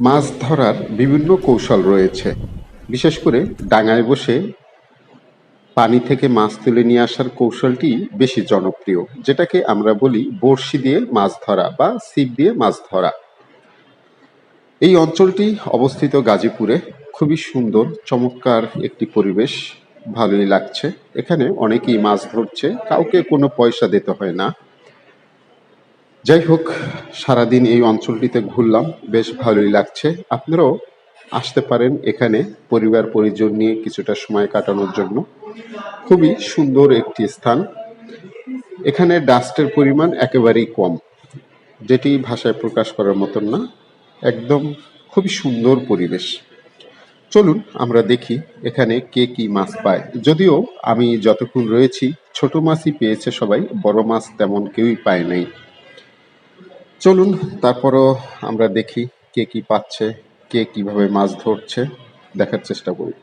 মাছ ধরার বিভিন্ন কৌশল রয়েছে। বিশেষ করে ডাঙায় বসে পানি থেকে মাছ তুলে নিয়ে আসার কৌশলটি বেশি জনপ্রিয়, যেটাকে আমরা বলি বড়শি দিয়ে মাছ ধরা বা ছিপ দিয়ে মাছ ধরা। এই অঞ্চলটি অবস্থিত গাজীপুরে। খুবই সুন্দর, চমৎকার একটি পরিবেশ, ভালোই লাগছে। এখানে অনেকেই মাছ ধরছে, কাউকে কোনো পয়সা দিতে হয় না। যাই হোক, সারাদিন এই অঞ্চলটিতে ঘুরলাম, বেশ ভালোই লাগছে। আপনারাও আসতে পারেন এখানে পরিবার পরিজন নিয়ে কিছুটা সময় কাটানোর জন্য। খুবই সুন্দর একটি স্থান। এখানে ডাস্টের পরিমাণ একেবারেই কম, যেটি ভাষায় প্রকাশ করার মতন না, একদম খুবই সুন্দর পরিবেশ। চলুন, আমরা দেখি এখানে কে কি মাছ পায়। যদিও আমি যতক্ষণ রয়েছি, ছোট মাছই পেয়েছে সবাই, বড় মাছ তেমন কেউই পায় নাই। চলুন তারপরও আমরা দেখি কে কি পাচ্ছে কে কীভাবে মাছ ধরছে দেখার চেষ্টা করি।